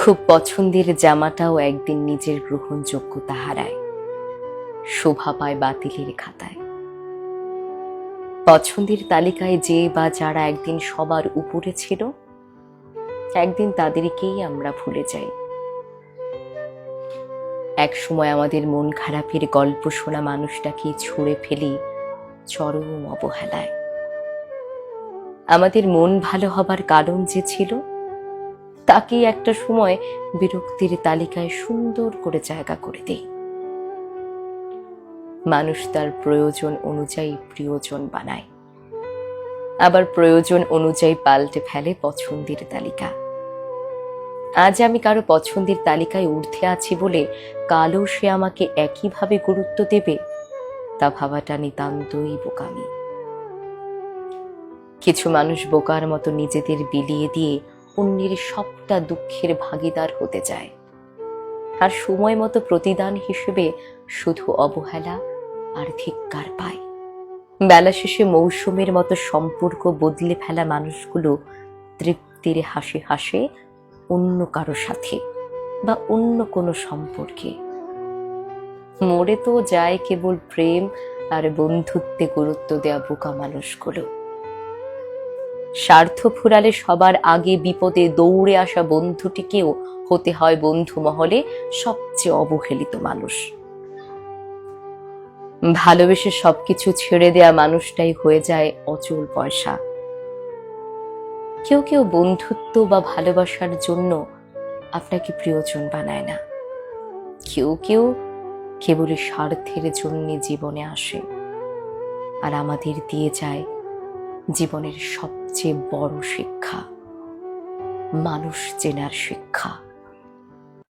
খুব পছন্দের জামাটাও একদিন নিজের গ্রহণযোগ্যতা হারায়। শোভা পায় বাতিলের খাতায়। পছন্দের তালিকায় যে বা যারা একদিন সবার উপরে ছিল, একদিন তাদেরকেই আমরা ভুলে যাই। এক সময় আমাদের মন খারাপের গল্প শোনা মানুষটাকে ছুঁড়ে ফেলি চরম অবহেলায়। আমাদের মন ভালো হবার কারণ যে ছিল তাকে একটা সময় বিরক্তির তালিকায় সুন্দর করে জায়গা করে দেই। মানুষ তার প্রয়োজন অনুযায়ী প্রিয়জন বানায়। আবার প্রয়োজন অনুযায়ী পাল্টে ফেলে পছন্দের তালিকা। আজ আমি কারও পছন্দের তালিকায় ঊর্ধ্বে আছি বলে কালও সে আমাকে একইভাবে গুরুত্ব দেবে, তা ভাবাটা নিতান্তই বোকামি। কিছু মানুষ বোকার মতো নিজেদের বিলিয়ে দিয়ে অন্যের সবটা দুঃখের ভাগিদার হতে চায়। আর সময় মতো প্রতিদান হিসেবে শুধু অবহেলা আর ধিক্কার পায় বেলা শেষে মৌসুমের মতো সম্পর্ক বদলে ফেলা মানুষগুলো তৃপ্তির হাসি হাসে অন্য কারও সাথে বা অন্য কোনো সম্পর্কে। মরে তো যায় কেবল প্রেম আর বন্ধুত্বে গুরুত্ব দেওয়া বোকা মানুষগুলো। স্বার্থ ফুরালে সবার আগে বিপদে দৌড়ে আসা বন্ধুটিকেও হতে হয় বন্ধু মহলে সবচেয়ে অবহেলিত মানুষ। ভালোবেসে সবকিছু ছেড়ে দেয়া মানুষটাই হয়ে যায় অচল পয়সা। কেউ কেউ বন্ধুত্ব বা ভালোবাসার জন্য আপনাকে প্রিয়জন বানায় না। কেউ কেউ কেবলই স্বার্থের জন্য জীবনে আসে। আর আমাদের দিয়ে যায় জীবনের সবচেয়ে বড় শিক্ষা। মানুষ চেনার শিক্ষা।